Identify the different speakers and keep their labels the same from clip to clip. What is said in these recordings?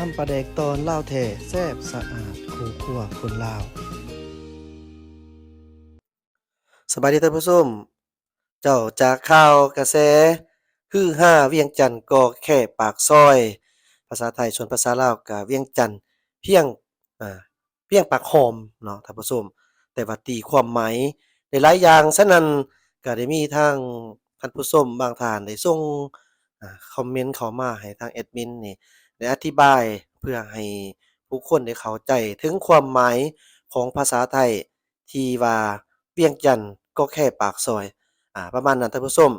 Speaker 1: น้ำปลาแดกตอนเล่าวแท้แซ่บสะอาดคูคั่วคนลาว สบายดีท่านผู้ชมเจ้าจากข่าวกระแสฮือฮาเวียงจันทน์ก็แค่ปากซอย ภาษาไทยส่วนภาษาลาวก็เวียงจันทน์เพียงอ่าเพียงปากหอมเนาะท่านผู้ชมแต่ว่าตีความหมายได้หลายอย่างฉะนั้นก็ได้มีทางท่านผู้ชมบางท่านได้ส่งคอมเมนต์เข้ามาให้ทางแอดมินนี่ ได้อธิบายเพื่อให้ผู้คนได้เข้าใจถึงความหมายของภาษาไทยที่ว่าเวียงจันทน์ก็แค่ปากซอยอ่าประมาณนั้นท่านผู้ชม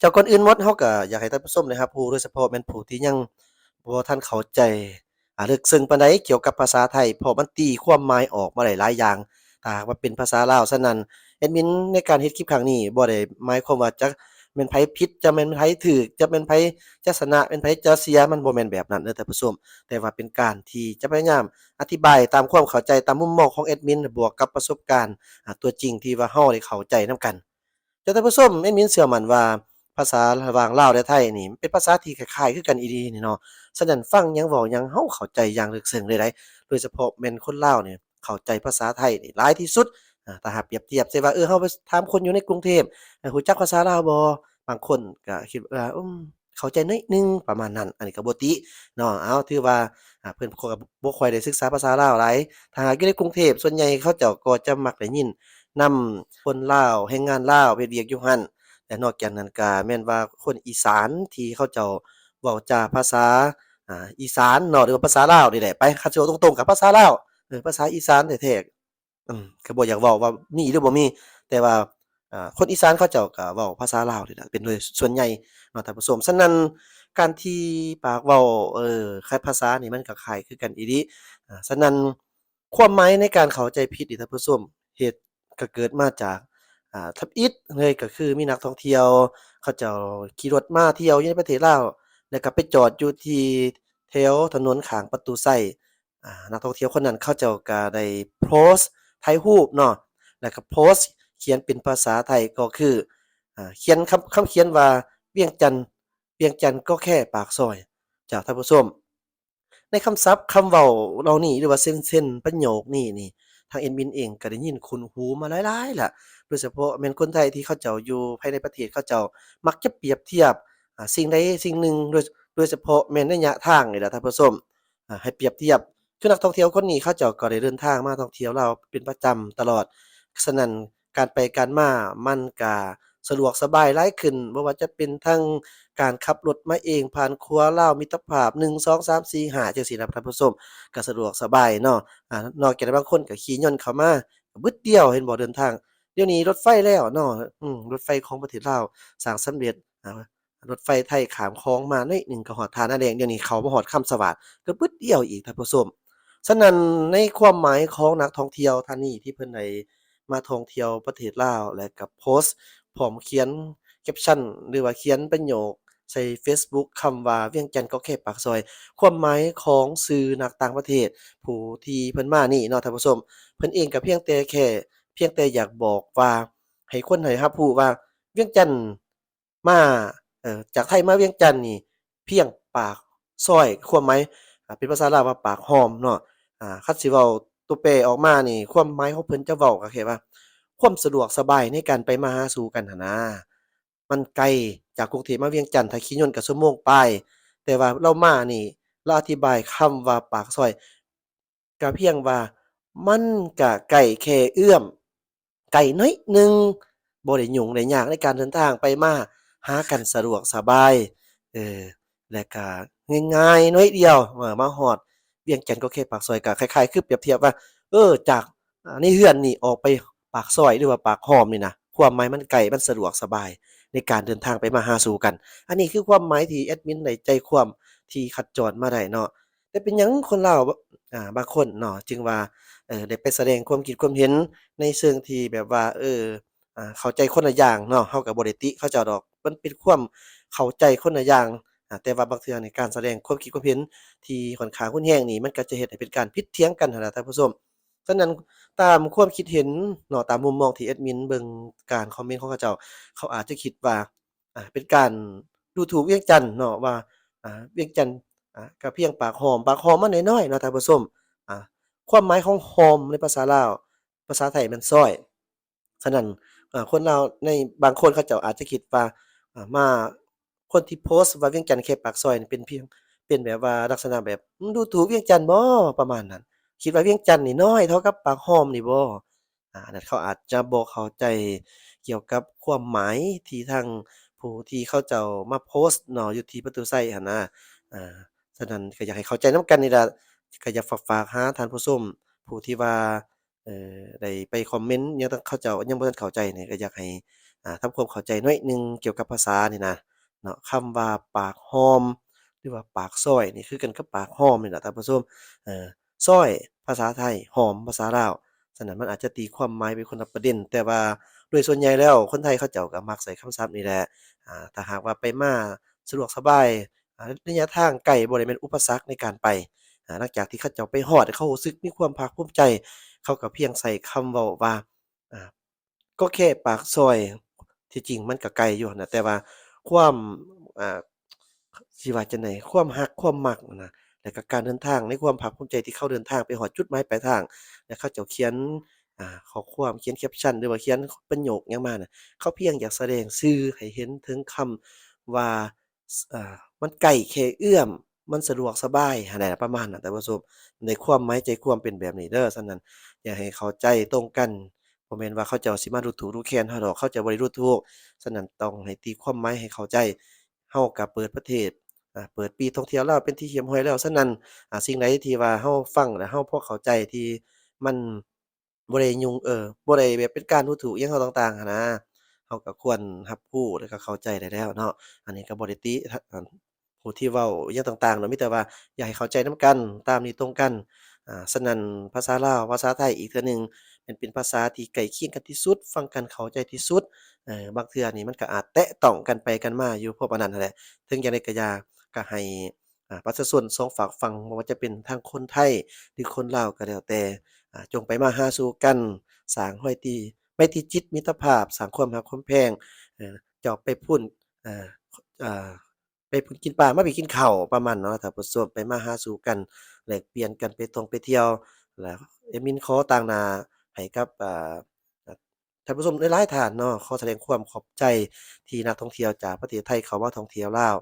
Speaker 1: จากก่อนอื่นหมดเราก็อยากให้ท่านผู้ชมนะครับรู้โดยเฉพาะแม่นผู้ที่ยังบ่ทันเข้าใจอ่าลึกซึ้งปานใดเกี่ยวกับภาษาไทยเพราะมันตีความหมายออกมาได้หลายอย่างถ้าหากว่าเป็นภาษาลาวฉะนั้นแอดมินในการเฮ็ดคลิปครั้งนี้บ่ได้หมายความว่าจะ แม่นไผผิดจะแม่นไผถูกจะแม่นไผจะชนะแม่นไผจะเสียมันบ่แม่นแบบนั้นเด้อท่านผู้ชมแต่ว่าเป็นการที่จะพยายามอธิบายตามความเข้าใจตามมุมมองของแอดมินบวกกับประสบการณ์ตัวจริงที่ว่าเราได้เข้าใจนํกันแต่ท่านผู้ชมแอดมินเชื่อมั่นว่าภาษาระหว่างลาวและไทยนี่เป็นภาษาที่คล้ายๆคือกันอีหลีนี่เนาะฉะนั้นฟังยังเว้ายังเราเข้าใจอย่างลึกซึ้งเลยได้โดยเฉพาะแม่นคนลาวนี่เข้าใจภาษาไทยนี่หลายที่สุด ถ้าหากเปรียบเทียบใส่ว่าเออเราไปถามคนอยู่ในกรุงเทพเออรู้จักภาษาลาวบ่บางคนก็คิดว่าอืมเข้าใจน้อยนึงประมาณนั้น อันนี้ก็บ่ติเนาะอ้าถือว่าเพิ่นก็บ่ค่อยได้ศึกษาภาษาลาวหลายถ้าหากอยู่ในกรุงเทพส่วนใหญ่เขาเจ้าก็จะมักได้ยินนำคนลาวแรงงานลาวไปเฮ็ดเวียกอยู่หันและนอกจากนั้นก็แม่นว่าคนอีสานที่เขาเจ้าเว้าจาภาษาอ่าอีสานเนาะหรือว่าภาษาลาวนี่แหละไปคันสิเว้าตรงๆก็ภาษาลาวเออภาษาอีสานแท้ๆ อืมก็บ่อยากเว้าว่ามีหรือบ่มี แต่ว่าอ่าคนอีสานเขาเจ้าก็เว้าภาษาลาวนี่ล่ะเป็นโดยส่วนใหญ่เนาะท่านผู้ชมฉะนั้นการที่ปากเว้าเอ่อคล้ายภาษานี่มันก็คล้ายคือกันอีหลีอ่าฉะนั้นความหมายในการเข้าใจผิดนี่ท่านผู้ชมเหตุก็เกิดมาจากอ่าทับอิฐเลยก็คือมีนักท่องเที่ยว เขาเจ้าขี่รถมาเที่ยวอยู่ในประเทศลาวแล้วก็ไปจอดอยู่ที่แถวถนนข้างประตูไส้อ่านักท่องเที่ยวคนนั้นเขาเจ้าก็ได้โพสต์ ถ่ายรูปเนาะแล้วก็โพสต์เขียนเป็นภาษาไทยก็คืออเขียนคำคำเขียนว่าเวียงจันทน์เวียงจันทน์ก็แค่ปากซอย จากท่านผู้ชมในคำศัพท์คำเว้าเหล่านี้หรือว่าเส้นๆประโยคนี้นี่ทางแอดมินเองก็ได้ยินคุ้นหูมาหลายๆล่ะโดยเฉพาะแม่นคนไทยที่เขาเจ้าอยู่ภายในประเทศเขาเจ้ามักจะเปรียบเทียบสิ่งใดสิ่งหนึ่งโดยโดยเฉพาะแม่นระยะทางนี่แหละท่านผู้ชมให้เปรียบเทียบ คือนักท่องเที่ยวคนนี้เขาเจ้าก็ได้เดินทางมาท่องเที่ยวลาวเป็นประจำตลอดฉะนั้นการไปการมามันก็สะดวกสบายหลายขึ้นบ่ว่าจะเป็นทั้งการขับรถมาเองผ่านครัวลาวมิตรภาพ 1 2 3 4 5จังซี้ล่ะท่านผู้ชมก็สะดวกสบายเนาะอ่านอกจากบางคนก็ขี่ยนต์เข้ามาบึดเดียวเห็นบ่เดินทาง เดี๋ยวนี้รถไฟแล้วเนาะอืมรถไฟของประเทศลาวสร้างสำเร็จอ่ารถไฟไทยขามคลองมาน้อยหนึ่งก็ฮอดทานาแดงเดี๋ยวนี้เขามาฮอดคำสวาทก็บึดเดียวอีกท่านผู้ชม ฉะนั้นในความหมายของนักท่องเที่ยวท่านนี้ที่เพิ่นได้มาท่องเที่ยวประเทศลาวและก็โพสต์พร้อมเขียนแคปชั่นหรือว่าเขียนประโยคใส่เฟซบุ๊กคำว่าเวียงจันทน์ก็แค่ปากซอย ความหมายของสื่อนักต่างประเทศ ผู้ที่เพิ่นมานี่เนาะท่านผู้ชมเพิ่นเองก็เพียงแต่แค่เพียงแต่อยากบอกว่าให้คนให้รับรู้ว่าเวียงจันทน์มาเอ่อจากไทยมาเวียงจันทน์นี่เพียงปากซอยความหมายเป็นภาษาลาวว่าปากหอมเนาะ อ่าคันสิเว้าตัวแปรออกมานี่ ความหมายของเพิ่นจะเว้าก็แค่ว่า ความสะดวกสบายในการไปมาหาสู่กันหั้นนะมันไกลจากกรุงเทพมาเวียงจันทน์ถ้าขี่ยนต์ก็ชั่วโมงปแต่ว่าเรามานี่เราอธิบายคำว่าปากซอยก็เพียงว่ามันก็ใกล้แค่เอื้อมไกลน้อยหนึ่งบ่ได้ยุ่งได้ยากในการเดินทางไปมาหากันสะดวกสบาย เออ และก็ง่ายๆน้อยเดียวเออมาฮอด วียงจันทน์ก็แค่ปากซอยก็คล้ายๆ คือเปรียบเทียบว่า เออ จากอ่เรือนนี่ออกไปปากซอยหรือว่าปากหอมนี่นะความหมายมันใกล้มันสะดวกสบาย ในการเดินทางไปมาหาสู่กัน อันนี้คือความหมายที่แอดมินได้ใจความที่คัดจรมาได้เนาะแต่เป็นยังคนเลาวบอ่าบางคนเนาะจึงว่าเออได้ไปแสดงความคิดความเห็นในเชิงที่แบบว่า เอออ่าเข้าใจคนละอย่างเนาะเราก็บ่ได้ติเข้าเจ้าดอก มันเป็นความเข้าใจคนละอย่าง แต่ว่าบางเทื่อนี่การแสดงความคิดความเห็นที่ค่อนข้างรุนแรงนี่มันก็จะเฮ็ดให้เป็นการผิดเถียงกันหั้นล่ะท่านผู้ชมฉะนั้นตามความคิดเห็นเนาะตามมุมมองที่แอดมินเบิ่งการคอมเมนต์ของเขาเจ้า เขาอาจจะคิดว่าอ่าเป็นการดูถูกเวียงจันทน์เนาะว่าอ่าเวียงจันทน์อ่าก็เพียงปากหอมปากหอมมันน้อยๆเนาะท่านผู้ชมอ่าความหมายของหอมในภาษาลาวภาษาไทยมันซ้อยฉะนั้นอ่าคนลาในบางคนเขาเจ้าอาจจะคิดว่าอ่ามา คนที่โพสต์ว่าเวียงจันทน์แค่ปากซอยนี่เป็นเพียงเป็นแบบว่าลักษณะแบบดูถูกเวียงจันทน์บ่ประมาณนั้น คิดว่าเวียงจันทน์นี่น้อยเท่ากับปากหอมนี่บ่อ่านนั้นเขาอาจจะบ่เข้าใจเกี่ยวกับความหมายที่ทางผู้ที่เขาเจ้ามาโพสต์เนาะอยู่ที่ประตูไซหั้นนะอ่าฉะนั้นก็อยากให้เข้าใจนำกันนี่ล่ะก็อยากฝากๆหาท่านผู้ชมผู้ที่ว่าเอ่อได้ไปคอมเมนต์ยังต้องเข้าเจ้ายังบ่ทันเข้าใจนี่ก็อยากให้อ่าทำความเข้าใจหน่อยหนึ่งเกี่ยวกับภาษานี่นะ เนาะคำว่าปากหอม หรือว่าปากซ้อยนี่คือกันกับปากหอมนี่ล่ะท่านผู้ชมเอ่อซ้อยภาษาไทยหอมภาษาลาวฉะนั้นมันอาจจะตีความหมายไปคนละประเด็น แต่ว่าโดยส่วนใหญ่แล้วคนไทยเขาเจ้าก็มักใช้คำศัพท์นี่แหละอ่าถ้าหากว่าไปมาสะดวกสบายระยะทางไกลบ่ได้แม่นอุปสรรคในการไปหลังจากที่เขาเจ้าไปฮอดเขารู้สึกมีความภาคภูมิใจ เขาก็เพียงใส่คำว้าว่าอ่าก็แค่ปากซอยที่จริงมันก็ไกลอยู่นะแต่ว่า ความอ่าสิว่าจังใดความรักความมักนะแล้วก็การเดินทางในความภาคภูมิใจที่เขาเดินทางไปฮอดจุดหมายปลายทาง แล้วเขาเจ้าเขียนอ่าข้อความเขียนแคปชั่นหรือว่าเขียนประโยคหยังมาน่ะเขาเพียงอยากแสดงสื่อให้เห็นถึงคำว่าอ่ามันใกล้แค่เอื้อมมันสะดวกสบายหั้นแหละประมาณนั้นท่านผู้ชมในความหมายใจความเป็นแบบนี้เด้อฉะนั้นอยากให้เข้าใจตรงกัน บ่แม่นว่าเขาเจ้าสิมาดูถูกดูแคลนเราดอกเขาจะบ่ได้ดูถูกฉะนั้นต้องให้ตีความหมายให้เข้าใจเราก็เปิดประเทศอ่าเปิดปีท่องเที่ยวลาวเป็นที่เหี่ยมห้อยแล้วฉะนั้นอ่าสิ่งใดที่ว่าเราฟังแล้วเราพอเข้าใจที่มันบ่ได้ยุ่งเออบ่ได้แบบเป็นการดูถูกอิหยังเราต่างๆนะเราก็ควรรับรู้แล้วก็เข้าใจได้แล้วเนาะอันนี้ก็บ่ได้ติทอันผู้ที่เว้าอิหยังต่างๆเนาะมีแต่ว่าอยากให้เข้าใจนำกันตามนี้ตรงกันอ่าฉะนั้นภาษาลาวภาษาไทยอีกเทื่อหนึ่ง เป็นภาษาที่ใกล้เคียงกันที่สุด ฟังกันเข้าใจที่สุดเออบางเทื่อนี่มันก็อาจแตะต้องกันไปกันมาอยู่พราะปานนั้นนั่นแหละถึงจั่งใดก็ยาก็ให้อ่าประชาชน2ฝากฝั่งว่าจะเป็นทางคนไทยหรือคนลาวก็แล้วแต่อ่าจงไปมาหาสู่กันสางห้อยตีไมตรีจิตมิตรภาพสางความรักความแพงเอ่อจ้าไปพู้นเอ่อไปพู้นกินปลามาพี่กินเข้าประมาณเนาะท่าผู้ชมไปมาหาสู่กันแหลกเปลี่ยนกันไปท่องไปเที่ยวแล้วแอมินขอต่างนา ให้กับอ่าท่านผู้ชมหลายๆท่านเนาะขอแสดงความขอบใจที่นักท่องเที่ยวจากประเทศไทยเข้ามาท่องเที่ยวลาว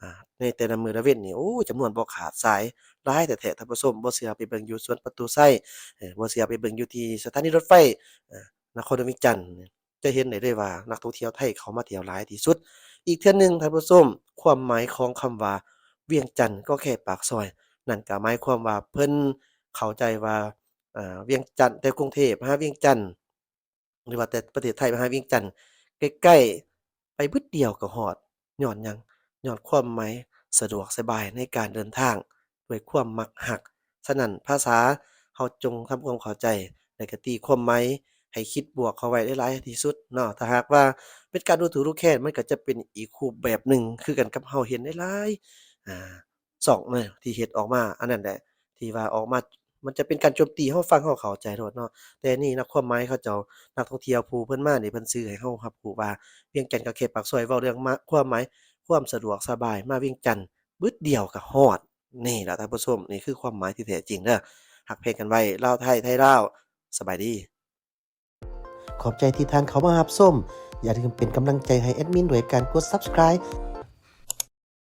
Speaker 1: อ่าในแต่ละมือละเว้นนี่โอ้จำนวนบ่ขาดสายหลายแท้ท่านผู้ชมบ่เชื่อไปเบิ่งอยู่สวนประตูไส้เอ่อบ่เชื่อไปเบิ่งอยู่ที่สถานีรถไฟนครหลวงเวียงจันทน์จะเห็นได้เลยว่านักท่องเที่ยวไทยเขามาเที่ยวหลายที่สุด อีกเทื่อนึงท่านผู้ชมความหมายของคำว่าเวียงจันทน์ก็แค่ปากซอย นั่นก็หมายความว่าเพิ่นเข้าใจว่า เวียงจันทน์แต่กรุงเทพมาหาเวียงจันทน์หรือว่าแต่ประเทศไทยมหาเวียงจันทน์ใกล้ๆไปบึดเดียวก็ฮอดญ้อนยังญ้อนความหมายสะดวกสบายในการเดินทางด้วยความมักฮักฉะนั้นภาษาเฮาจงทำความเข้าใจแล้วก็ตีความหมายให้คิดบวกเข้าไว้ได้หลายที่สุดเนาะถ้าหากว่าเป็นการดูถูกดูแคลนมันก็จะเป็นอีกรูปแบบหนึ่งคือกันกับเฮาเห็นได้หลายอ่าสองเนี่ยที่เฮ็ดออกมาอันนั้นแหละที่ว่าออกมา มันจะเป็นการโจมตีเราฟังเราเข้าใจโลดเนาะแต่นนี้นะความหมายเขาเจ้านักท่องเที่ยวผู้เพิ่นมานี่เพิ่นสื่อให้เรารับรู้ว่าเวียงจันทน์กับเขตปากซอยเว้าเรื่องมาความหมายความสะดวกสบายมาเวียงจันทน์บึดเดียวก็ฮอดนี่ล่ะท่านผู้ชมนี่คือความหมายที่แท้จริงเด้อรักแพลงกันไว้เล่าไทยไทยเล่าสบายดีขอบใจที่ทานเขามารับชมอย่าลืมเป็นกำลังใจให้แอดมินด้วยการกด Subscribe